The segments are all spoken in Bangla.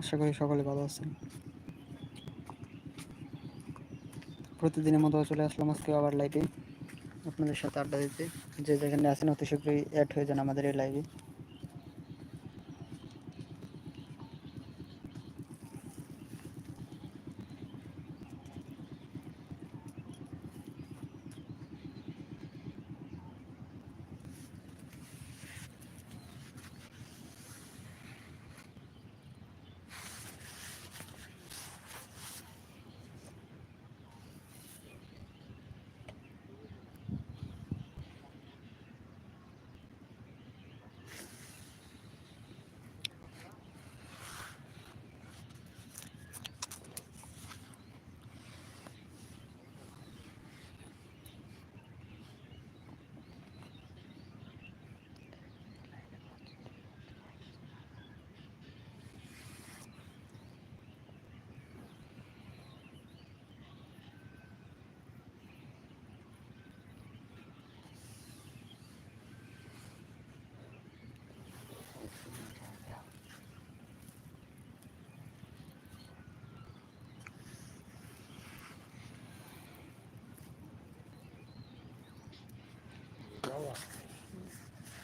আশা করি সকলে ভালো আছেন। প্রতিদিনের মতো চলে আসলাম আজকে আবার লাইভে আপনাদের সাথে আড্ডা দিতে। যে যেখানে আছেন অতি শীঘ্রই অ্যাড হয়ে যান আমাদের এই লাইভে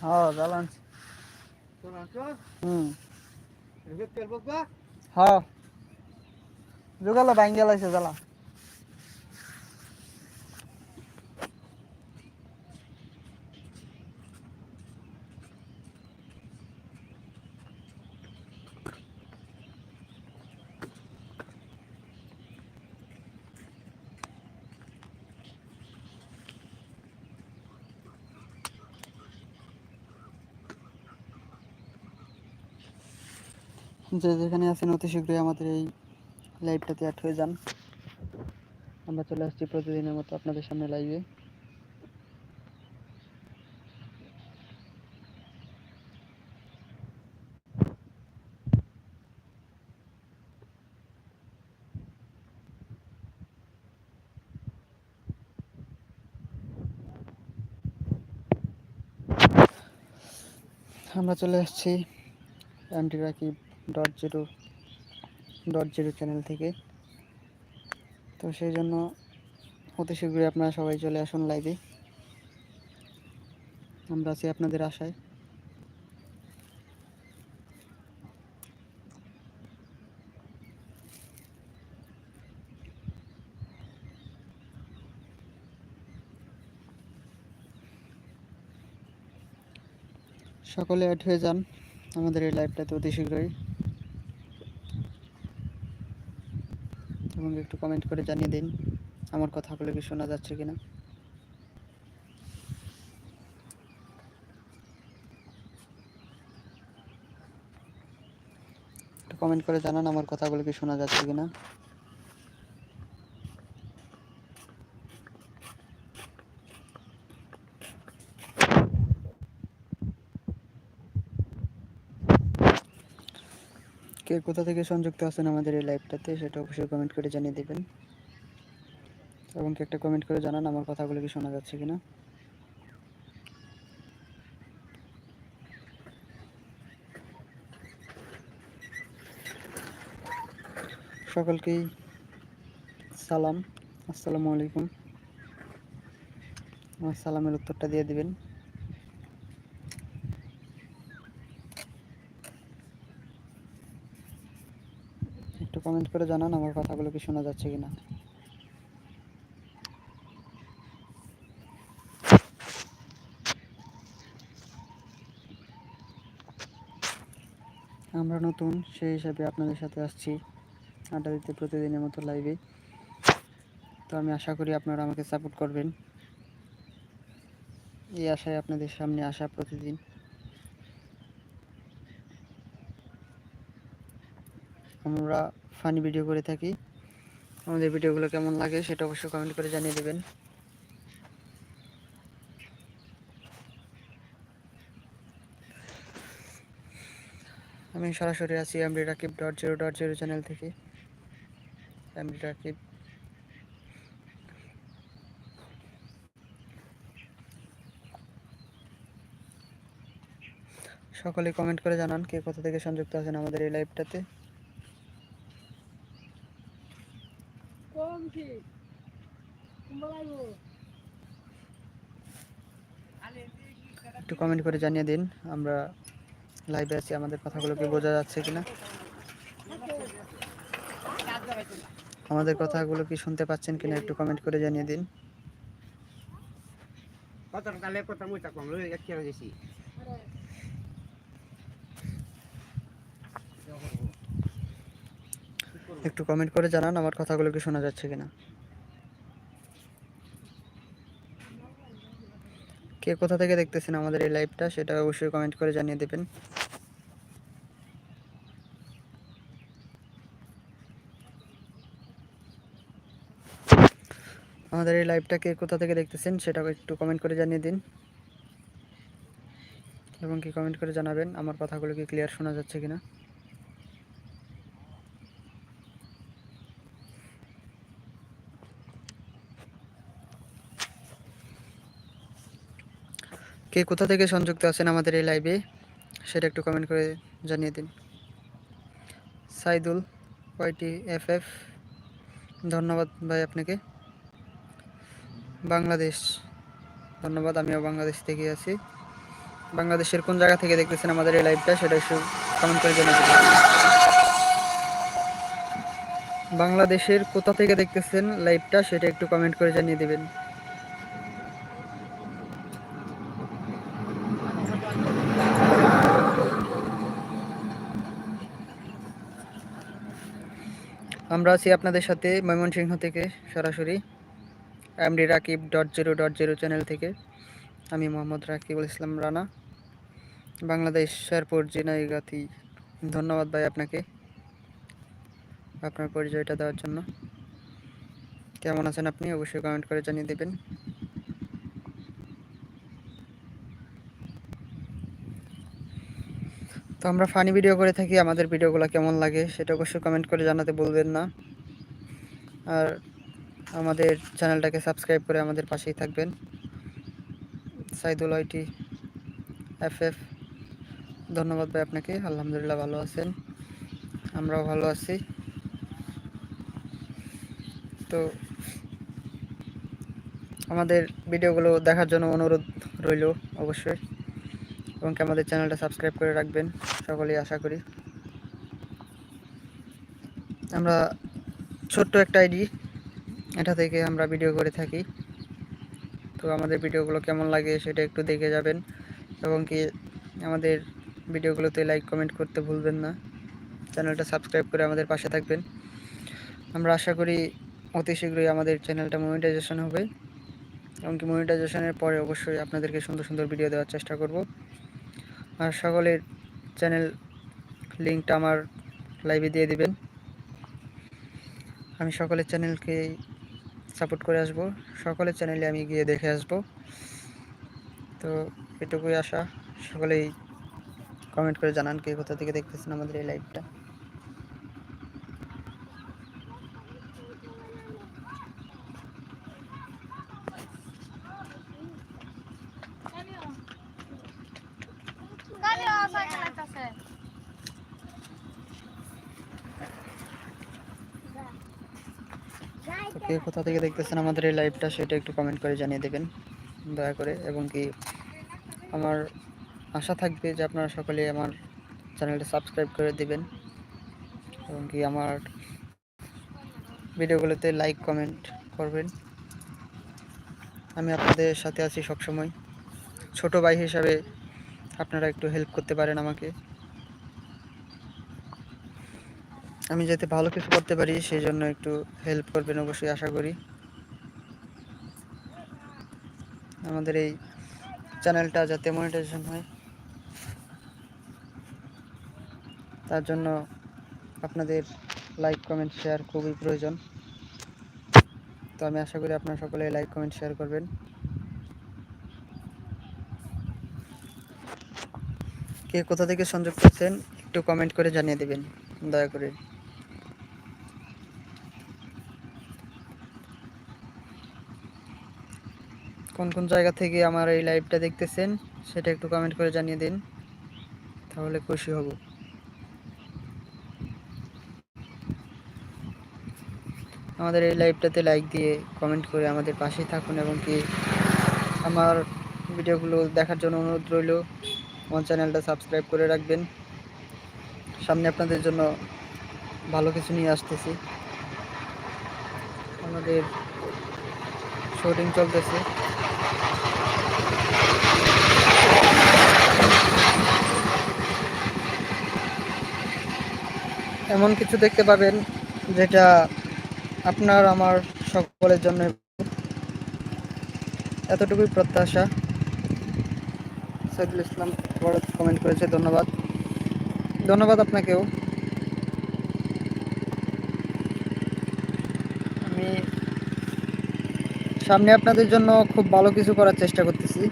হ্যাঁ জ্বালান হুম। হ্যাঁ। যোগালো বাইন গেলাইছে জ্বালা। যে যেখানে আছেন, অতি শীঘ্রই আমাদের এই লাইভটাতে অ্যাড হয়ে যান। আমরা চলে আসছি প্রতিদিনের মতো আপনাদের সামনে লাইভে আমরা চলে আসছি MT Rakib dot zero dot zero channel থেকে। তো সেই জন্য অতি শীঘ্রই আপনারা সবাই চলে আসুন লাইভে আমরা আছি আপনাদের আশায়। সকলে অ্যাড হয়ে যান আমাদের এই লাইভটাতে অতি শীঘ্রই। এবং একটু কমেন্ট করে জানিয়ে দিন, আমার কথাগুলো কি শোনা যাচ্ছে কিনা। কমেন্ট করে জানান আমার কথাগুলো কি শোনা যাচ্ছে কিনা। কে কোথা থেকে সংযুক্ত আছেন আমাদের এই লাইভটাতে সেটা অবশ্যই কমেন্ট করে জানিয়ে দেবেন। এবং একটা কমেন্ট করে জানান আমার কথাগুলো কি শোনা যাচ্ছে কিনা। সকলকেই সালাম। আসসালামু আলাইকুম। আমার সালামের উত্তরটা দিয়ে দিবেন একটু কমেন্ট করে জানান আমার কথাগুলো কি শোনা যাচ্ছে কিনা। আমরা নতুন, সেই হিসাবে আপনাদের সাথে আসছি আড্ডা দিতে প্রতিদিনের মতো লাইভে তো আমি আশা করি আপনারা আমাকে সাপোর্ট করবেন। এই আশায় আপনাদের সামনে আসা প্রতিদিন। আমরা ফানি ভিডিও করে থাকি। আমাদের ভিডিওগুলো কেমন লাগে সেটা অবশ্যই কমেন্ট করে জানিয়ে দেবেন। আমি সরাসরি আছি MD Rakib dot zero dot zero channel থেকে। এমডি রাকিব সকলে কমেন্ট করে জানান কে কোথা থেকে সংযুক্ত আছেন আমাদের এই লাইভটাতে একটু কমেন্ট করে জানিয়ে দিন আমরা লাইভে আছি আমাদের কথাগুলো কি বোঝা যাচ্ছে কিনা? আমাদের কথাগুলো কি শুনতে পাচ্ছেন কিনা একটু কমেন্ট করে জানিয়ে দিন। কত মুইটা কম একটু কমেন্ট করে জানান আমার কথাগুলো কি শোনা যাচ্ছে কিনা। কে কোথা থেকে দেখতেছেন আমাদের এই লাইভটা সেটা অবশ্যই কমেন্ট করে জানিয়ে দেবেন। আমাদের এই লাইভটা কে কোথা থেকে দেখতেছেন, সেটা একটু কমেন্ট করে জানিয়ে দিন। এবং কি কমেন্ট করে জানাবেন, আমার কথাগুলো কি ক্লিয়ার শোনা যাচ্ছে কিনা। কে কোথা থেকে সংযুক্ত আছেন আমাদের এই লাইভে সেটা একটু কমেন্ট করে জানিয়ে দিন। সাইদুল ওয়াইটি এফ এফ ধন্যবাদ ভাই আপনাকে। বাংলাদেশ, ধন্যবাদ, আমিও বাংলাদেশ থেকে আছি। বাংলাদেশের কোন জায়গা থেকে দেখতেছেন আমাদের এই লাইভটা সেটা একটু কমেন্ট করে জানিয়ে দিন। বাংলাদেশের কোথা থেকে দেখতেছেন লাইভটা সেটা একটু কমেন্ট করে জানিয়ে দেবেন। আমরা আছি আপনাদের সাথে ময়মনসিংহ থেকে সরাসরি। MD Rakib dot zero dot zero channel থেকে। আমি মোহাম্মদ রাকিবুল ইসলাম রানা। বাংলাদেশ শেরপুর জিনাইগাতি। ধন্যবাদ ভাই আপনাকে আপনার পরিচয়টা দেওয়ার জন্য। কেমন আছেন আপনি? অবশ্যই কমেন্ট করে জানিয়ে দেবেন। তো আমরা ফানি ভিডিও করে থাকি, আমাদের ভিডিওগুলো কেমন লাগে সেটা অবশ্যই কমেন্ট করে জানাতে বলবেন না। আর আমাদের চ্যানেলটাকে সাবস্ক্রাইব করে আমাদের পাশেই থাকবেন। সাইদুল আইটি এফ এফ ধন্যবাদ ভাই আপনাকে, আলহামদুলিল্লাহ ভালো আছেন। আমরাও ভালো আছি। তো আমাদের ভিডিওগুলো দেখার জন্য অনুরোধ রইল অবশ্যই। এবং আমাদের চ্যানেলটা সাবস্ক্রাইব করে রাখবেন, সকলেই আশা করি। আমরা ছোট্ট একটা আইডি, এটা থেকে আমরা ভিডিও করে থাকি। তো আমাদের ভিডিওগুলো কেমন লাগে সেটা একটু দেখে যাবেন এবং কি আমাদের ভিডিওগুলোতে লাইক কমেন্ট করতে ভুলবেন না। চ্যানেলটা সাবস্ক্রাইব করে আমাদের পাশে থাকবেন। আমরা আশা করি অতি শীঘ্রই আমাদের চ্যানেলটা মনিটাইজেশন হবে। এবং কি মনিটাইজেশনের পরে অবশ্যই আপনাদেরকে সুন্দর সুন্দর ভিডিও দেওয়ার চেষ্টা করব। আর সকলের চ্যানেল লিঙ্কটা আমার লাইভে দিয়ে দিবেন। আমি সকলের চ্যানেলকে সাপোর্ট করে আসব, সকলের চ্যানেলে আমি গিয়ে দেখে আসব। তো এটুকুই আশা, সকলেই কমেন্ট করে জানান কে কোথা থেকে দেখতেছেন আমাদের এই লাইভটা তো কে কোথা থেকে দেখতেছেন আমাদের এই লাইভটা সেটা একটু কমেন্ট করে জানিয়ে দেবেন। দয়া করে, এবং কি আমার আশা থাকবে যে আপনারা সকলে আমার চ্যানেলটা সাবস্ক্রাইব করে দেবেন। এবং কি আমার ভিডিওগুলোতে লাইক কমেন্ট করবেন। আমি আপনাদের সাথে আছি সবসময়। ছোট ভাই হিসাবে আপনারা একটু হেল্প করতে পারেন আমাকে। আমি যাতে ভালো কিছু করতে পারি সেই জন্য একটু হেল্প করবেন অবশ্যই, আশা করি। আমাদের এই চ্যানেলটা যাতে মনিটাইজেশন হয়, তার জন্য আপনাদের লাইক কমেন্ট শেয়ার খুবই প্রয়োজন। তো আমি আশা করি আপনারা সকলে লাইক কমেন্ট শেয়ার করবেন। কে কোথা থেকে সংযোগ করছেন, একটু কমেন্ট করে জানিয়ে দেবেন, দয়া করে। কোন কোন জায়গা থেকে আমার এই লাইভটা দেখতেছেন, সেটা একটু কমেন্ট করে জানিয়ে দিন, তাহলে খুশি হব। আমাদের এই লাইভটাতে লাইক দিয়ে কমেন্ট করে আমাদের পাশেই থাকুন এবং কি আমার ভিডিওগুলো দেখার জন্য অনুরোধ রইল। আমার চ্যানেলটা সাবস্ক্রাইব করে রাখবেন। সামনে আপনাদের জন্য ভালো কিছু নিয়ে আসতেছি। আমাদের শুটিং চলতেছে। এমন কিছু দেখতে পাবেন যেটা আপনার, আমার সকলের জন্য। এতটুকুই প্রত্যাশা। সাইদুল ইসলাম। বড় কমেন্ট করেছে, ধন্যবাদ। ধন্যবাদ আপনাকেও। আমি সামনে আপনাদের জন্য খুব ভালো কিছু করার চেষ্টা করতেছি।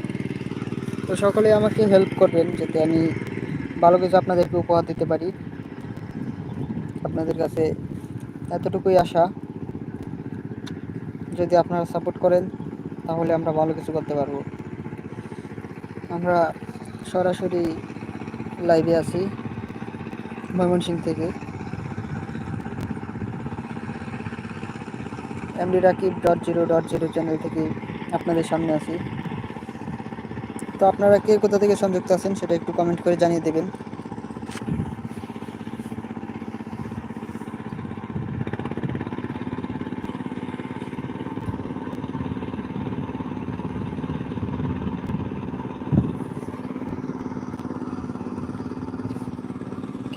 তো সকলে আমাকে হেল্প করবেন, যাতে আমি ভালো কিছু আপনাদেরকে উপহার দিতে পারি। আপনাদের কাছে এতটুকুই আশা। যদি আপনারা সাপোর্ট করেন, তাহলে আমরা ভালো কিছু করতে পারব। আমরা সরাসরি লাইভে আছি, ময়মনসিং থেকে। MD Rakib dot zero dot zero channel থেকে আপনাদের সামনে আছি। তো আপনারা কে কোথা থেকে সংযুক্ত আছেন সেটা একটু কমেন্ট করে জানিয়ে দেবেন।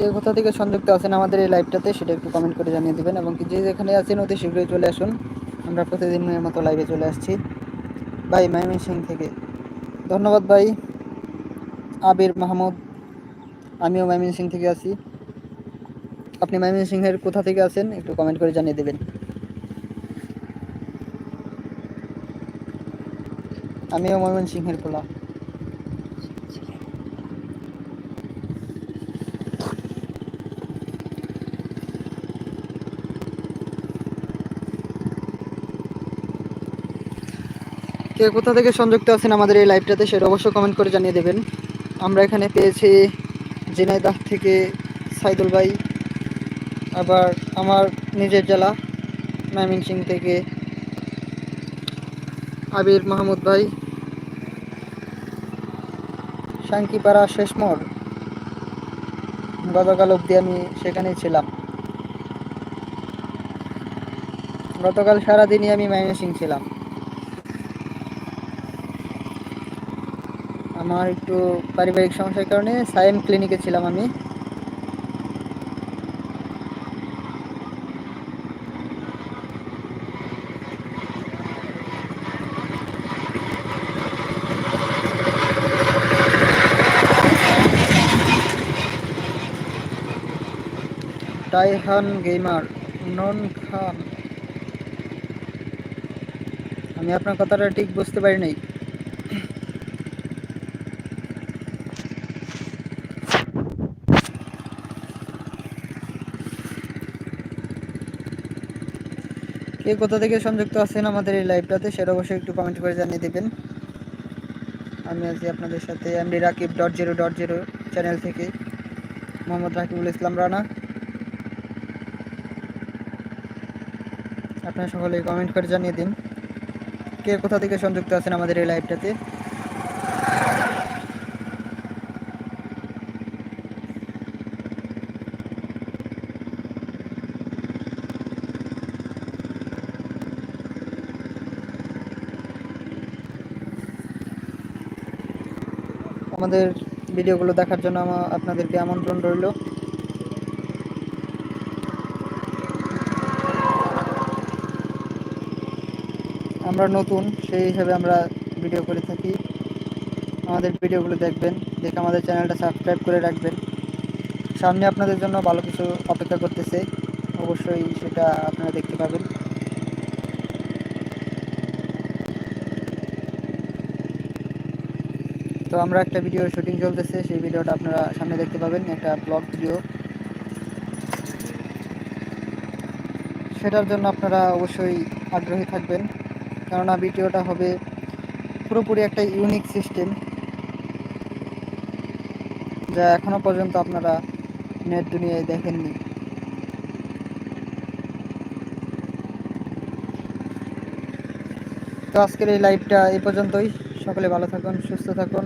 কে কোথা থেকে সংযুক্ত আছেন আমাদের এই লাইভটাতে সেটা একটু কমেন্ট করে জানিয়ে দেবেন এবং যে যেখানে আছেন অতি শীঘ্রই চলে আসুন। আমরা প্রতিদিনের মতো লাইভে চলে আসছি। ভাই মাইমিন সিং থেকে। ধন্যবাদ ভাই। আবির, মাহমুদ, আমিও মাইমিন সিং থেকে আছি। আপনি মাইমিন সিংহের কোথা থেকে আছেন, একটু কমেন্ট করে জানিয়ে দেবেন। আমিও ময়মন সিংহের পোলা। কে কোথা থেকে সংযুক্ত আছেন আমাদের এই লাইভটাতে সেটা অবশ্যই কমেন্ট করে জানিয়ে দেবেন। আমরা এখানে পেয়েছি ঝিনাইদাহ থেকে সাইদুল ভাই, আবার আমার নিজের জেলা ময়মনসিং থেকে আবির মাহমুদ ভাই শাঙ্কিপাড়া শেষমোড় গতকাল অবধি আমি সেখানেই ছিলাম। গতকাল সারাদিনই আমি ময়মনসিং ছিলাম। আমার একটু পারিবারিক সমস্যার কারণে সায়েম ক্লিনিকে ছিলাম আমি। টাইহান গেমার নন খান। আমি আপনার কথাটা ঠিক বুঝতে পারি নাই। কে কোথা থেকে সংযুক্ত আছেন আমাদের এই লাইভটাতে সেটা অবশ্যই একটু কমেন্ট করে জানিয়ে দেবেন। আমি আছি আপনাদের সাথে, আমি Rakib dot zero dot zero channel থেকে, মোহাম্মদ রাকিবুল ইসলাম রানা। আপনারা সকলে কমেন্ট করে জানিয়ে দিন, কে কোথা থেকে সংযুক্ত আছেন আমাদের এই লাইভটাতে আমাদের ভিডিওগুলো দেখার জন্য আপনাদেরকে আমন্ত্রণ রইল। আমরা নতুন, সেই হিসাবে আমরা ভিডিও করে থাকি। আমাদের ভিডিওগুলো দেখবেন, দেখে আমাদের চ্যানেলটা সাবস্ক্রাইব করে রাখবেন। সামনে আপনাদের জন্য ভালো কিছু অপেক্ষা করতেছে, অবশ্যই সেটা আপনারা দেখতে পাবেন। তো আমরা একটা ভিডিও শুটিং চলতেছে, সেই ভিডিওটা আপনারা সামনে দেখতে পাবেন, একটা ব্লগ ভিডিও সেটার জন্য আপনারা অবশ্যই আগ্রহী থাকবেন, কেননা ভিডিওটা হবে পুরোপুরি একটা ইউনিক সিস্টেম যা এখনও পর্যন্ত আপনারা নেট দুনিয়ায় দেখেননি। তো আজকের এই লাইভটা এই পর্যন্তই। সকলে ভালো থাকুন, সুস্থ থাকুন।